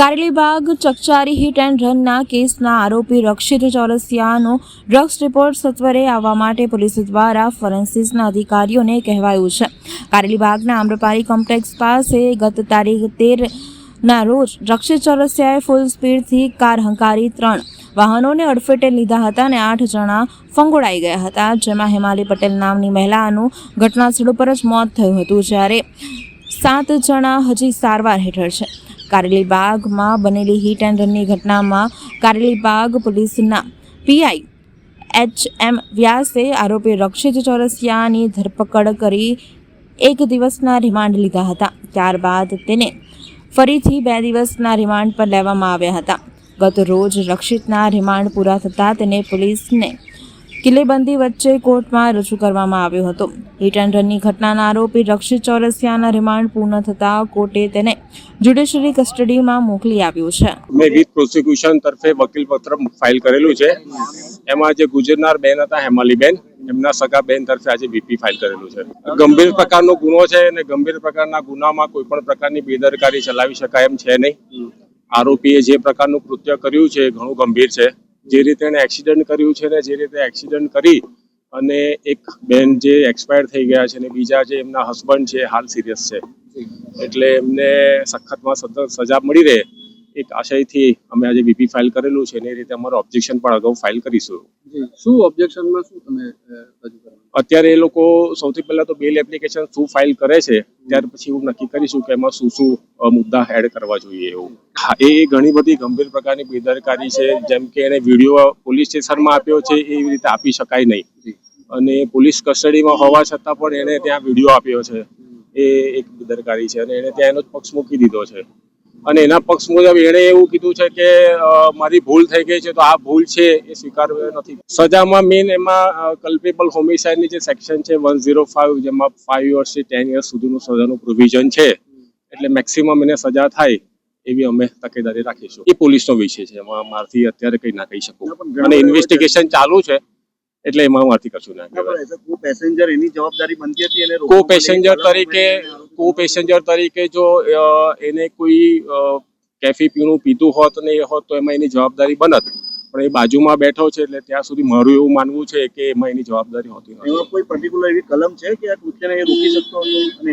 કારેલીબાગ ચકચારી hit and રનના કેસના આરોપી રક્ષિત ચોરસિયાનો ડ્રગ્સ રિપોર્ટ સત્વરે આવવા માટે પોલીસ દ્વારા ફોરેન્સિસના અધિકારીઓને કહેવાયું છે. કારેલીબાગના આમ્રપારી કોમ્પ્લેક્સ પાસે ગત તારીખ તેર ના રોજ રક્ષિત ચોરસિયાએ ફૂલ સ્પીડથી કાર હંકારી ત્રણ વાહનોને અડફેટે લીધા હતા અને આઠ જણા ફંગોળાઈ ગયા હતા, જેમાં હેમાલી પટેલ નામની મહિલાનું ઘટનાસ્થળ પર જ મોત થયું હતું જ્યારે સાત જણા હજી સારવાર હેઠળ છે. કારેલીબાગમાં બનેલી હિટ એન્ડ રનની ઘટનામાં કારેલીબાગ પોલીસના પીઆઈ એચ એમ વ્યાસે આરોપી રક્ષિત ચોરસિયાની ધરપકડ કરી એક દિવસના રિમાન્ડ લીધા હતા. ત્યારબાદ તેને ફરીથી બે દિવસના રિમાન્ડ પર લેવામાં આવ્યા હતા. ગત રોજ રક્ષિતના રિમાન્ડ પૂરા થતાં તેને પોલીસને કિલ્લેબંધી વચ્ચે કોર્ટમાં રજૂ કરવામાં આવ્યો હતો. હિટ એન્ડ રનની ઘટનાના આરોપી રક્ષિત ચોરસિયાના રિમાન્ડ પૂર્ણ થતાં કોર્ટે તેને જ્યુડિશિયરી કસ્ટડીમાં મોકલી આપ્યું છે. મેં વિથ પ્રોસિક્યુશન તરફે વકીલ પત્ર ફાઇલ કરેલું છે. એમાં જે ગુજરનાર બેન હતા, હેમાલીબેન, એમના સગા બેન તરફે આજે બીપી ફાઇલ કરેલું છે. ગંભીર પ્રકારનો ગુનો છે અને ગંભીર પ્રકારના ગુનામાં કોઈ પણ પ્રકારની બેદરકારી ચલાવી શકાય એમ છે નહીં. આરોપીએ જે પ્રકારનું કૃત્ય કર્યું છે એ ઘણું ગંભીર છે. જે રીતે એને એક્સિડન્ટ કર્યું છે ને જે રીતે એક્સિડન્ટ કરી અને એક બેન જે એક્સપાયર થઈ ગયા છે અને બીજા જે એમના હસબન્ડ છે હાલ સિરિયસ છે. એટલે એમને સખતમાં સતત સજા મળી રહે એક આશયથી અમે આજે બીપી ફાઇલ કરેલું છે અને એ રીતે અમારું ઓબ્જેક્શન પણ અગાઉ ફાઇલ કરીશું. શું ઓબ્જેક્શનમાં શું તમે અત્યારે એ લોકો સૌથી પહેલા તો બેલ એપ્લિકેશન શું ફાઇલ કરે છે, ત્યાર પછી એવું નક્કી કરીશું કે એમાં શું શું મુદ્દા એડ કરવા જોઈએ એવું. હા, એ ઘણી બધી ગંભીર પ્રકારની બેદરકારી છે, જેમ કે એને વીડિયો પોલીસ સ્ટેશનમાં આપ્યો છે એવી રીતે આપી શકાય નહીં. અને પોલીસ કસ્ટડીમાં હોવા છતાં પણ એને ત્યાં વીડિયો આપ્યો છે. એ એક બેદરકારી છે અને એને ત્યાં એનો જ પક્ષ મૂકી દીધો છે. અને એના પક્ષ મુજબ એણે એવું કીધું છે કે મારી ભૂલ થઈ ગઈ છે તો આ ભૂલ છે એ સ્વીકારવી નથી. સજામાં મેઇન એમાં કલ્પેબલ હોમિસાઇડની જે સેક્શન છે વન ઝીરો ફાઇવ જેમાં ફાઇવ યર્સથી ટેન યર્સ સુધીનું સજાનું પ્રોવિઝન છે એટલે મેક્સિમમ એને સજા થાય એવી અમે તકેદારી રાખીશું. એ પોલીસનો વિષય છે એમાં મારથી અત્યારે કંઈ ના કહી શકું. અને ઇન્વેસ્ટિગેશન ચાલુ છે એટલે એમાં મારથી કશું ના કહેવાય. કો પેસેન્જર એની જવાબદારી બનતી હતી અને કો પેસેન્જર તરીકે કો પેસેન્જર તરીકે જો એને કોઈ કેફી પીણું પીતું હોત ને એ હોત તો એમાં એની જવાબદારી બનત. પણ એ બાજુમાં બેઠો છે એટલે ત્યાં સુધી મારું એવું માનવું છે કે એમાં એની જવાબદારી હોતી નથી. કોઈ પર્ટિક્યુલર એવી કલમ છે કે આ કૃત્યને એ રોકી શકતો